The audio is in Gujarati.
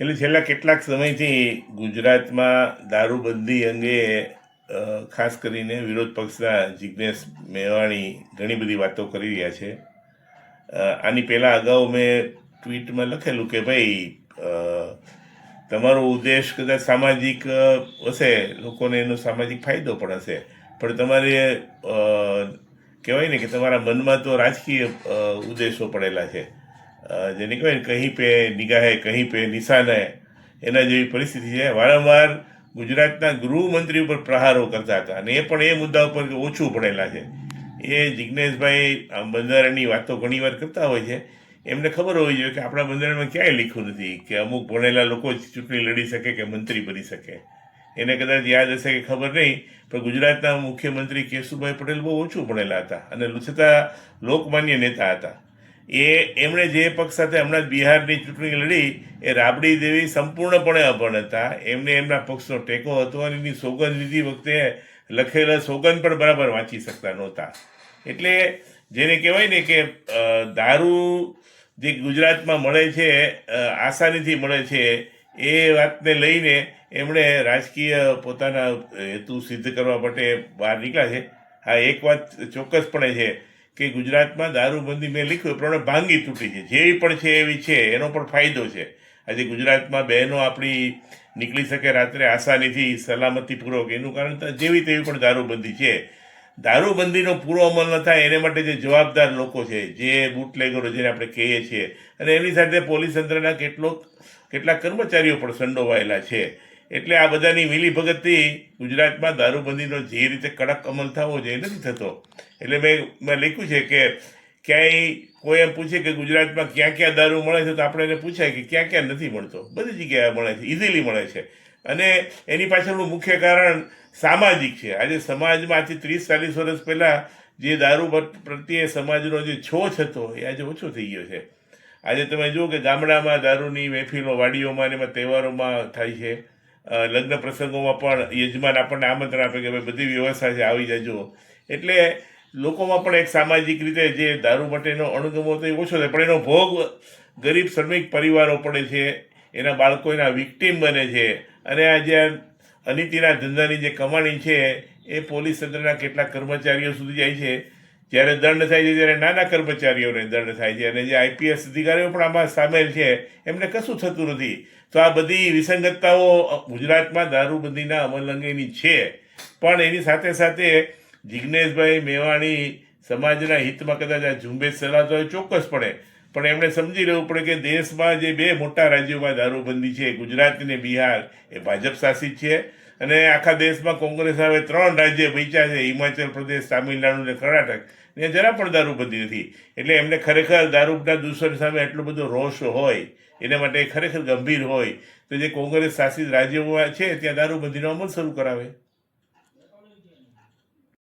એટલે છેલ્લા કેટલાક સમયથી ગુજરાતમાં દારૂબંધી અંગે ખાસ કરીને વિરોધ પક્ષના જિજ્ઞેશ મેવાણી ઘણી બધી વાતો કરી રહ્યા છે. આની પહેલાં અગાઉ મેં ટ્વીટમાં લખેલું કે ભાઈ તમારો ઉદ્દેશ કદાચ સામાજિક હશે, લોકોને એનો સામાજિક ફાયદો પણ હશે. પણ તમારે કહેવાય ને કે તમારા મનમાં તો રાજકીય ઉદ્દેશો પડેલા છે. અ, જેને કહેવાય ને કહી પે નિગાહે કહી પે નિશાન હે એના જેવી પરિસ્થિતિ છે. વારંવાર ગુજરાતના ગૃહમંત્રી ઉપર પ્રહારો કરતા હતા. અને એ પણ એ મુદ્દા ઉપર ઓછું ભણેલા છે. એ જિજ્ઞેશભાઈ બંધારણની વાતો ઘણીવાર કરતા હોય છે. એમને ખબર હોવી જોઈએ કે આપણા બંધારણમાં ક્યાંય લખ્યું નથી કે અમુક ભણેલા લોકો જ ચૂંટણી લડી શકે કે મંત્રી બની શકે. એને કદાચ યાદ હશે કે ખબર નહીં પણ ગુજરાતના મુખ્યમંત્રી કેશુભાઈ પટેલ બહુ ઓછું ભણેલા હતા. અને છતાં લોકમાન્ય નેતા હતા. એ એમણે જે પક્ષ સાથે હમણાં જ બિહારની ચૂંટણી લડી, એ રાબડી દેવી સંપૂર્ણપણે અભણ હતા. એમને એમના પક્ષનો ટેકો હતો અને એની સોગંદ લીધી વખતે લખેલા સોગંદ પણ બરાબર વાંચી શકતા નહોતા. એટલે જેને કહેવાય ને કે દારૂ જે ગુજરાતમાં મળે છે આસાનીથી મળે છે, એ વાતને લઈને એમણે રાજકીય પોતાના હેતુ સિદ્ધ કરવા માટે બહાર નીકળ્યા છે. હા, એક વાત ચોક્કસપણે છે. કે ગુજરાતમાં દારૂબંધી મેં લખ્યું પ્રમાણે ભાંગી તૂટી છે. જેવી પણ છે એવી છે, એનો પણ ફાયદો છે. આજે ગુજરાતમાં બહેનો આપણી નીકળી શકે રાત્રે આસાનીથી સલામતીપૂર્વક. એનું કારણ જેવી તેવી પણ દારૂબંધી છે. દારૂબંધીનો પૂરો અમલ ન થાય, એને માટે જે જવાબદાર લોકો છે, જે બુટલેગરો જેને આપણે કહીએ છીએ. અને એની સાથે પોલીસ તંત્રના કેટલોક, કેટલાક કર્મચારીઓ પણ સંડોવાયેલા છે. એટલે આ બધાની મિલીભગતથી ગુજરાતમાં દારૂબંધીનો જે રીતે કડક અમલ થવો જોઈએ નથી થતો. એટલે મેં મેં લખ્યું છે કે ક્યાંય કોઈ એમ પૂછે કે ગુજરાતમાં ક્યાં ક્યાં દારૂ મળે છે, તો આપણે એને પૂછાય કે ક્યાં ક્યાં નથી મળતો. બધી જગ્યાએ મળે છે ઇઝીલી મળે છે. અને એની પાછળનું મુખ્ય કારણ સામાજિક છે. આજે સમાજમાં આજથી ત્રીસ ચાલીસ વર્ષ પહેલાં જે દારૂ પ્રત્યે સમાજનો જે છોછ હતો, એ આજે ઓછો થઈ ગયો છે. આજે તમે જુઓ કે ગામડામાં દારૂની મહેફિલો વાડીઓમાં અને એમાં તહેવારોમાં થાય છે. લગ્ન પ્રસંગોમાં પણ યજમાન આપણને આમંત્રણ આપે કે ભાઈ બધી વ્યવસ્થા છે, આવી જજો. એટલે લોકોમાં પણ એક સામાજિક રીતે જે દારૂ માટેનો અણગમો તો એ ઓછો થાય, પણ એનો ભોગ ગરીબ, શ્રમિક પરિવારો પડે છે, એના બાળકો એના વિક્ટીમ બને છે. અને આ જે અનીતિના ધંધાની જે કમાણી છે, એ પોલીસ તંત્રના કેટલાક કર્મચારીઓ સુધી જાય છે. જ્યારે દંડ થાય છે ત્યારે નાના કર્મચારીઓને દંડ થાય છે અને જે આઈપીએસ અધિકારીઓ પણ આમાં સામેલ છે, એમને કશું થતું નથી. તો આ બધી વિસંગતતાઓ ગુજરાતમાં દારૂબંધીના અમલ અંગેની છે. પણ એની સાથે સાથે જિજ્ઞેશભાઈ મેવાણી સમાજના હિતમાં કદાચ આ ઝુંબેશ ચલાવતો હોય ચોક્કસપણે પણ એમણે સમજી લેવું પડે કે દેશમાં જે બે મોટા રાજ્યોમાં દારૂબંધી છે, ગુજરાત અને બિહાર, એ ભાજપ શાસિત છે. અને આખા દેશમાં કોંગ્રેસ હવે ત્રણ રાજ્ય બચ્યા છે, હિમાચલ પ્રદેશ, તામિલનાડુ અને કર્ણાટક. ને જરા પણ દારૂબંધી નથી. એટલે એમને ખરેખર દારૂના દૂષણ સામે એટલો બધો રોષ હોય, એના માટે ખરેખર ગંભીર હોય. તો જે કોંગ્રેસ શાસિત રાજ્યોમાં છે, ત્યાં દારૂબંધીનો અમલ શરૂ કરાવે.